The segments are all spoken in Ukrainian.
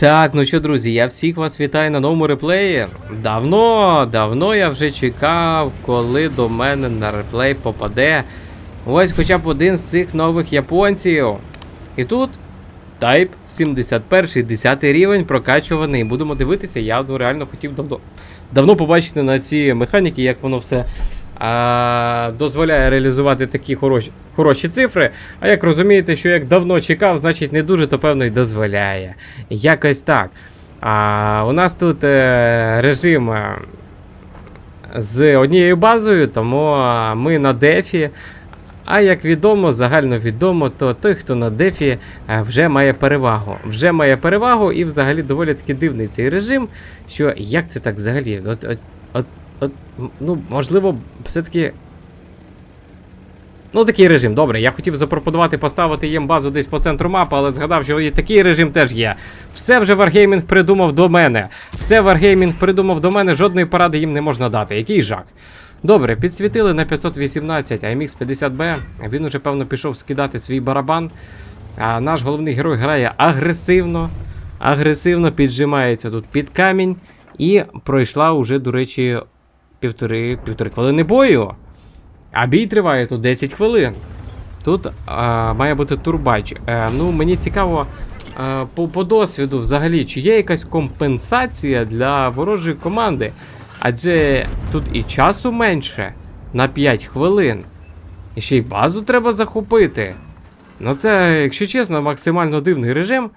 Так, ну що, друзі, я всіх вас вітаю на новому реплеї. Давно, давно я вже чекав, коли до мене на реплей попаде ось хоча б один з цих нових японців. І тут Type 71, 10 рівень прокачуваний. Будемо дивитися, я ну, реально хотів давно, давно побачити на ці механіки, як воно все дозволяє реалізувати такі хороші, хороші цифри. А як розумієте, що як давно чекав, значить не дуже, то певно й дозволяє. Якось так. А, у нас тут е, режим е, з однією базою, тому ми на дефі. А як відомо, загально відомо, то той, хто на дефі, е, вже має перевагу. Вже має перевагу, і взагалі доволі таки дивний цей режим. Що як це так взагалі? От, от, от, от ну, можливо, все-таки. Ну, такий режим, добре. Я хотів запропонувати поставити їм базу десь по центру мапи, але згадав, що і такий режим теж є. Все вже Wargaming придумав до мене. Все Wargaming придумав до мене, жодної поради їм не можна дати. Який жах. Добре, підсвітили на 518 AMX 50B. Він уже, певно, пішов скидати свій барабан. А наш головний герой грає агресивно. Агресивно піджимається тут під камінь. І пройшла уже, до речі, півтори, півтори хвилини бою. А бій триває тут 10 хвилин. Тут а, має бути турбач. Е, ну, мені цікаво е, по, по досвіду взагалі, чи є якась компенсація для ворожої команди. Адже тут і часу менше на 5 хвилин. І ще й базу треба захопити. Ну, це, якщо чесно, максимально дивний режим.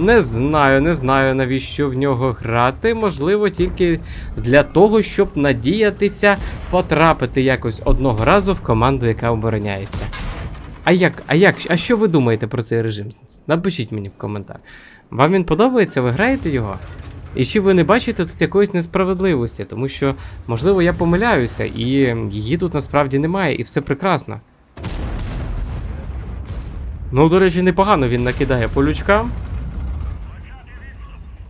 Не знаю, не знаю, навіщо в нього грати. Можливо, тільки для того, щоб надіятися потрапити якось одного разу в команду, яка обороняється. А як, а як, а що ви думаєте про цей режим? Напишіть мені в коментар. Вам він подобається? Ви граєте його? І чи ви не бачите тут якоїсь несправедливості? Тому що, можливо, я помиляюся, і її тут насправді немає, і все прекрасно. Ну, до речі, непогано він накидає по лючкам.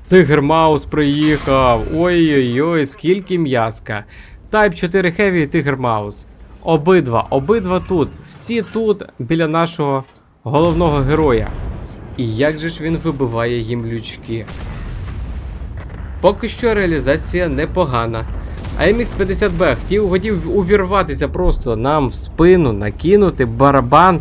Тигр Маус приїхав. Ой-ой-ой, скільки м'яска. Type 4 Heavy Тигр Маус. Обидва, обидва тут. Всі тут біля нашого головного героя. І як же ж він вибиває їм лючки? Поки що реалізація непогана. AMX 50B хотів, хотів увірватися просто нам в спину, накинути барабан.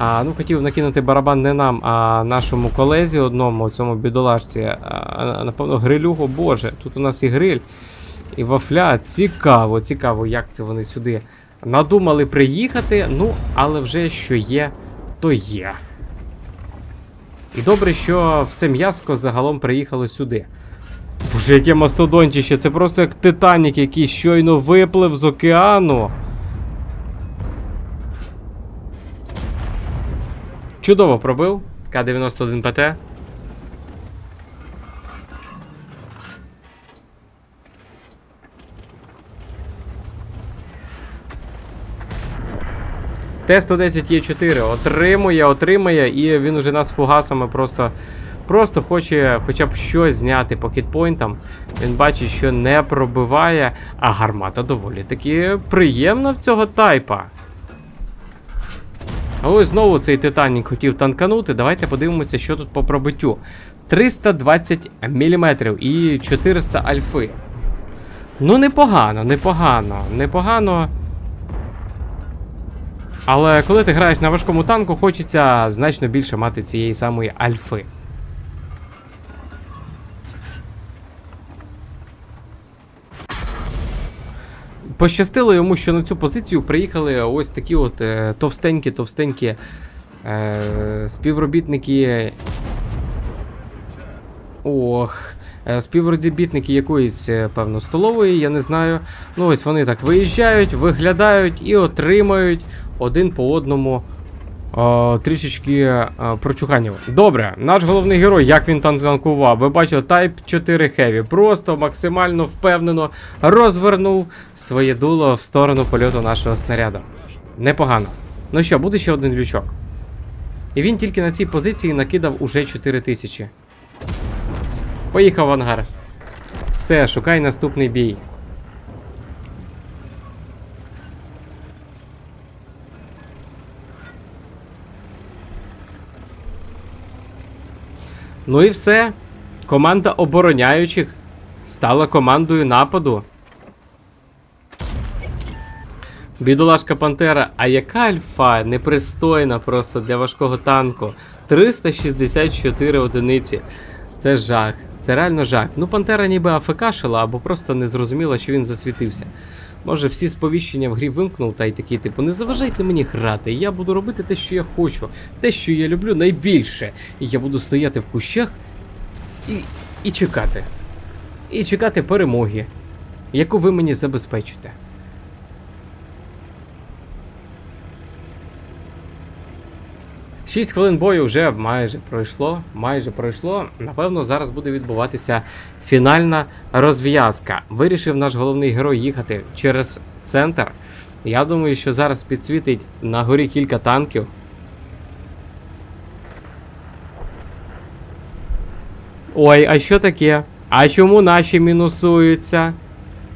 А, ну, хотів накинути барабан не нам, а нашому колезі одному, цьому бідолашці. А, напевно, грилюгу, боже, тут у нас і гриль, і вафля. Цікаво, цікаво, як це вони сюди надумали приїхати. Ну, але вже що є, то є. І добре, що все м'яско загалом приїхало сюди. Боже, яке мастодонтіще, це просто як Титанік, який щойно виплив з океану. Чудово пробив. К-91 ПТ. Т-110 Є4 отримує, отримує, і він уже нас фугасами просто просто хоче хоча б щось зняти по хітпойнтам. Він бачить, що не пробиває, а гармата доволі таки приємна в цього тайпа. А ось знову цей Титанік хотів танканути. Давайте подивимося, що тут по пробиттю. 320 мм і 400 альфи. Ну, непогано, непогано, непогано. Але коли ти граєш на важкому танку, хочеться значно більше мати цієї самої альфи. Пощастило йому, що на цю позицію приїхали ось такі от товстенькі-товстенькі е, співробітники. Ох. е, Співробітники якоїсь, е, певно, столової, я не знаю. Ну, ось вони так виїжджають, виглядають і отримають один по одному о, трішечки е, прочуханів. Добре, наш головний герой, як він там танкував. Ви бачили, Type 4 Heavy. Просто максимально впевнено розвернув своє дуло в сторону польоту нашого снаряду. Непогано. Ну що, буде ще один лючок. І він тільки на цій позиції накидав уже 4 тисячі. Поїхав в ангар. Все, шукай наступний бій. Ну і все. Команда обороняючих стала командою нападу. Бідолашка Пантера, а яка альфа непристойна просто для важкого танку. 364 одиниці. Це жах. Це реально жах. Ну, Пантера ніби афекашила, або просто не зрозуміла, що він засвітився. Може, всі сповіщення в грі вимкнув та й такий, типу, не заважайте мені грати, я буду робити те, що я хочу, те, що я люблю найбільше. І я буду стояти в кущах і, і чекати. І чекати перемоги, яку ви мені забезпечите. Шість хвилин бою вже майже пройшло. Майже пройшло. Напевно, зараз буде відбуватися фінальна розв'язка. Вирішив наш головний герой їхати через центр. Я думаю, що зараз підсвітить на горі кілька танків. Ой, а що таке? А чому наші мінусуються?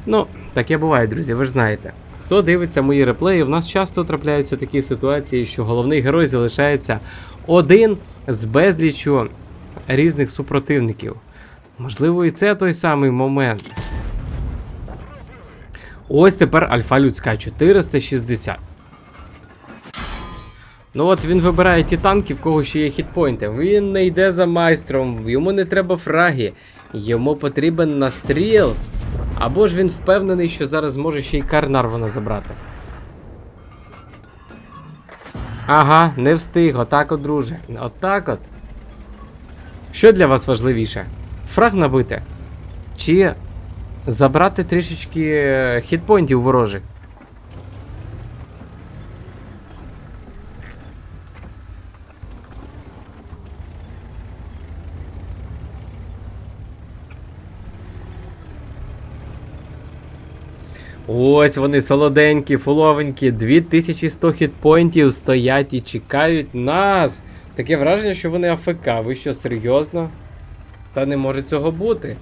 Ну, таке буває, друзі, ви ж знаєте. Хто дивиться мої реплеї, в нас часто трапляються такі ситуації, що головний герой залишається один з безлічу різних супротивників. Можливо, і це той самий момент. Ось тепер альфа людська 460. Ну от він вибирає ті танки, в кого ще є хітпойнти. Він не йде за майстром, йому не треба фраги, йому потрібен настріл. Або ж він впевнений, що зараз зможе ще й Карнарвона забрати. Ага, не встиг, отак от, друже. Отак от. Що для вас важливіше? Фраг набити? Чи забрати трішечки е, хітпойнтів ворожих? Ось вони солоденькі, фуловенькі, 2100 хітпойнтів стоять і чекають нас. Таке враження, що вони АФК. Ви що, серйозно? Та не може цього бути.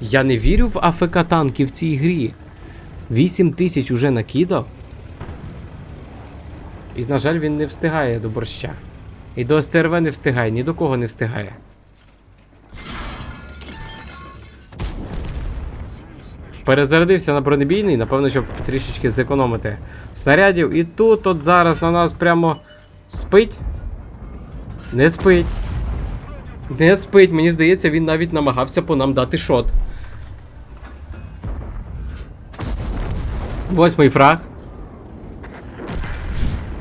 Я не вірю в АФК танки в цій грі. 8 тисяч уже накидав. І, на жаль, він не встигає до борща. І до СТРВ не встигає, ні до кого не встигає. Перезарядився на бронебійний, напевно, щоб трішечки зекономити снарядів. І тут от зараз на нас прямо спить. Не спить. Не спить. Мені здається, він навіть намагався по нам дати шот. Восьмий фраг.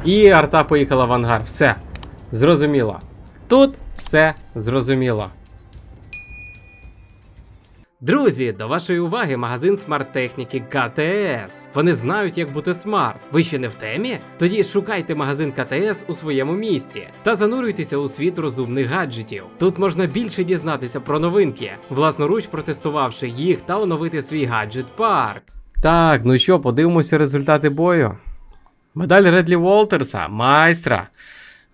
І арта поїхала в ангар. Все. Зрозуміло. Тут все зрозуміло. Друзі, до вашої уваги магазин смарт-техніки КТС. Вони знають, як бути смарт. Ви ще не в темі? Тоді шукайте магазин КТС у своєму місті та занурюйтеся у світ розумних гаджетів. Тут можна більше дізнатися про новинки, власноруч протестувавши їх та оновити свій гаджет парк. Так, ну що, подивимося результати бою. Медаль Редлі Волтерса, майстра.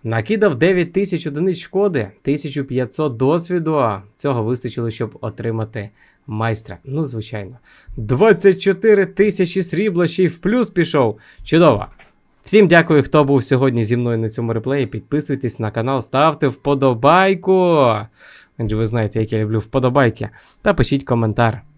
Накидав 9 тисяч одиниць шкоди, 1500 досвіду. Цього вистачило, щоб отримати майстра. Ну, звичайно. 24 тисячі срібла ще й в плюс пішов. Чудово. Всім дякую, хто був сьогодні зі мною на цьому реплеї. Підписуйтесь на канал, ставте вподобайку. Адже ви знаєте, як я люблю вподобайки. Та пишіть коментар.